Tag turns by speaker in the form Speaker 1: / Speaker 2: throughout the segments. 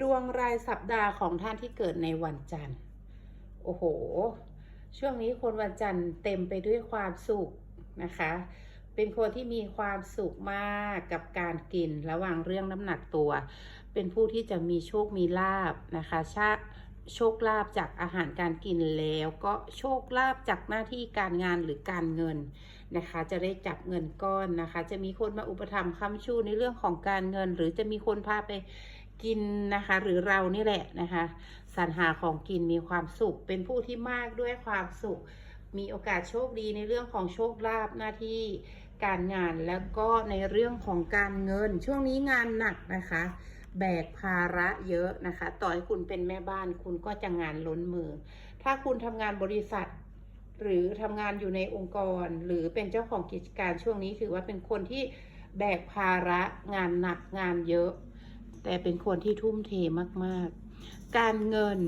Speaker 1: ดวงรายสัปดาห์ของท่านที่เกิดในวันจันทร์ โอ้โห ช่วงนี้คนวันจันทร์เต็มไปด้วยความสุขนะคะ เป็นคนที่มีความสุขมากกับการกินระหว่างเรื่องน้ำหนักตัว เป็นผู้ที่จะมีโชคมีลาบนะคะชาโชคลาภจากอาหารการกินแล้วก็โชคลาภจากหน้าที่การงานหรือการเงินนะคะ จะได้จับเงินก้อนนะคะ จะมีคนมาอุปถัมภ์ค้ำชูในเรื่องของการเงิน หรือจะมีคนพาไป กินนะคะ หรือเรานี่แหละนะคะสรรหาของกินมีความสุข เป็นผู้ที่มากด้วยความสุข มีโอกาสโชคดีในเรื่องของโชคลาภหน้าที่การงานแล้วก็ในเรื่องของการเงิน ช่วงนี้งานหนักนะคะ แบกภาระเยอะนะคะ ต่อให้คุณเป็นแม่บ้านคุณก็จะงานล้นมือ ถ้าคุณทำงานบริษัท หรือทำงานอยู่ในองค์กร หรือเป็นเจ้าของกิจการช่วงนี้ถือว่าเป็นคนที่แบกภาระงานหนักงานเยอะ แต่เป็นคนที่ทุ่มเทมากๆ การเงิน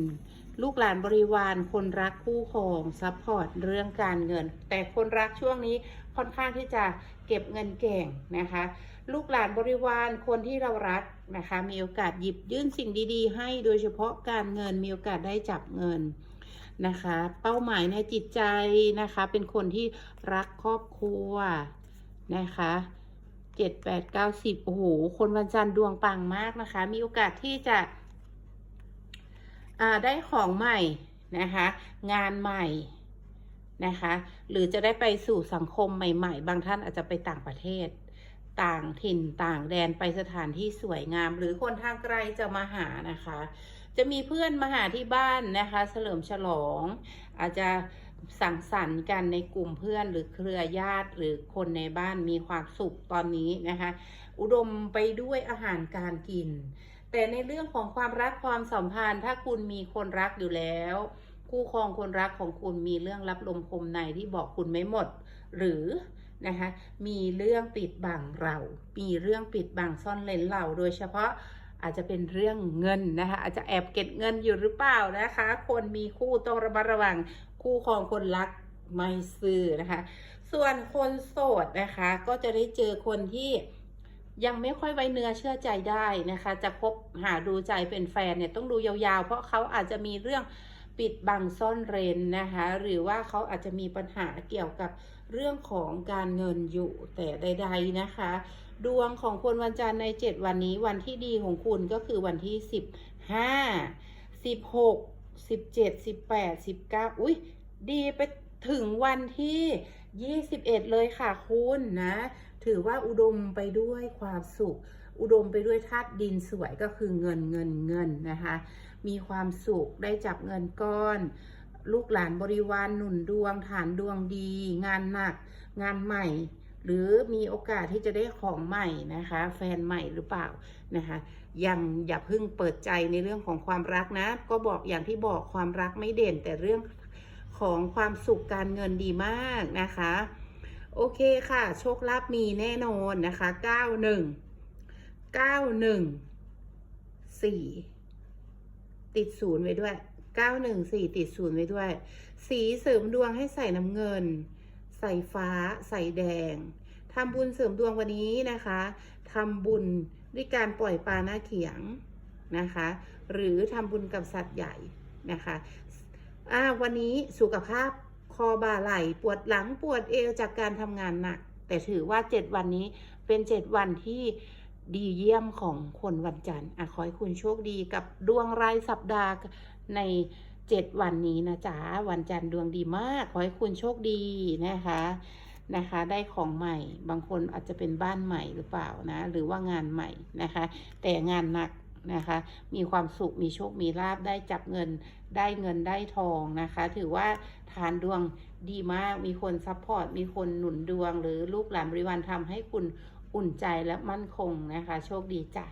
Speaker 1: ลูกหลานบริวารคนรักคู่ครองซัพพอร์ตเรื่องการเงิน แต่คนรักช่วงนี้ค่อนข้างที่จะเก็บเงินเก่งนะคะ ลูกหลานบริวารคนที่เรารักนะคะ มีโอกาสหยิบยื่นสิ่งดีๆ ให้โดยเฉพาะการเงินมีโอกาสได้จับเงินนะคะ เป้าหมายในจิตใจนะคะ เป็นคนที่รักครอบครัวนะคะ เจ็ดแปดเก้าสิบโอ้โห คนวันจันทร์ดวงปังมากนะคะ มีโอกาสที่จะได้ของใหม่นะคะ งานใหม่นะคะ หรือจะได้ไปสู่สังคมใหม่ ๆ บางท่านอาจจะไปต่างประเทศ ต่างถิ่นต่างแดนไปสถานที่สวยงาม หรือคนทางไกลจะมาหานะคะ จะมีเพื่อนมาหาที่บ้านนะคะ เฉลิมฉลอง อาจจะ สังสรรค์กันในกลุ่มเพื่อนหรือเครือญาติหรือคนในบ้านมีความสุขตอนนี้นะคะ อุดมไปด้วยอาหารการกิน แต่ในเรื่องของความรักความสัมพันธ์ ถ้าคุณมีคนรักอยู่แล้ว คู่ครองคนรักของคุณมีเรื่องรับลมคมในที่บอกคุณไม่หมด หรือนะคะมีเรื่องปิดบังเรา มีเรื่องปิดบังซ่อนเร้นเราโดยเฉพาะ อาจจะเป็นเรื่องเงินนะคะอาจจะแอบเก็บเงินอยู่หรือเปล่านะคะ คนมีคู่ต้องระมัดระวังคู่ครองคนรักไม่ซื่อนะคะ ส่วนคนโสดนะคะ ก็จะได้เจอคนที่ยังไม่ค่อยไว้เนื้อเชื่อใจได้นะคะ จะคบหาดูใจเป็นแฟนเนี่ยต้องดูยาวๆ เพราะเขาอาจจะมีเรื่อง ปิดบังซ่อนเร้นนะคะ หรือว่าเขาอาจจะมีปัญหาเกี่ยวกับเรื่องของการเงินอยู่แต่ใด ๆนะคะ ดวงของคนวันจันทร์ใน 7 วันนี้วันที่ดีของคุณก็คือวันที่ 15 16 17 18 19 อุ้ยดีไปถึงวันที่ 21 เลยค่ะคุณนะ ถือว่าอุดมไปด้วยความสุข อุดมไปด้วยธาตุดินสวยก็คือเงินเงินเงินนะคะ มีความสุขได้จับเงินก้อน ลูกหลานบริวารหนุนดวงฐานดวงดี งานหนัก งานใหม่ หรือมีโอกาสที่จะได้ของใหม่นะคะ แฟนใหม่หรือเปล่านะคะยังอย่าเพิ่งเปิดใจในเรื่องของความรักนะ ก็บอกอย่างที่บอกความรักไม่เด่นแต่เรื่องของความสุขการเงินดีมากนะคะ โอเคค่ะ โชคลาภมีแน่นอนนะคะ91 91 4ติดศูนย์ไว้ด้วย914ติดศูนย์ไว้ด้วย สีเสริมดวงให้ใส่น้ำเงิน ใส่ฟ้า ใส่แดงทำบุญเสริมดวงวันนี้นะคะทำบุญด้วยการปล่อยปลาหน้าเขียงนะคะ หรือทำบุญกับสัตว์ใหญ่นะคะอ่าวันนี้สุขภาพ คอบ่าไหล่ปวดหลังปวดเอวจากการทำงานหนัก แต่ถือว่า 7 วันนี้เป็น 7 วันที่ดีเยี่ยมของคนวันจันทร์อะขอให้คุณโชคดีกับดวงรายสัปดาห์ใน 7 วันนี้นะจ๊ะ วันจันทร์ดวงดีมาก ขอให้คุณโชคดีนะคะนะคะ ได้ของใหม่ บางคนอาจจะเป็นบ้านใหม่หรือเปล่านะ หรือว่างานใหม่นะคะ แต่งานหนัก นะคะ มีความสุขมีโชคมีลาบได้จับเงินได้เงินได้ทองนะคะ ถือว่าฐานดวงดีมากมีคนซัพพอร์ตมีคนหนุนดวง หรือลูกหลานบริวารทำให้คุณอุ่นใจและมั่นคงนะคะ โชคดีจ้ะ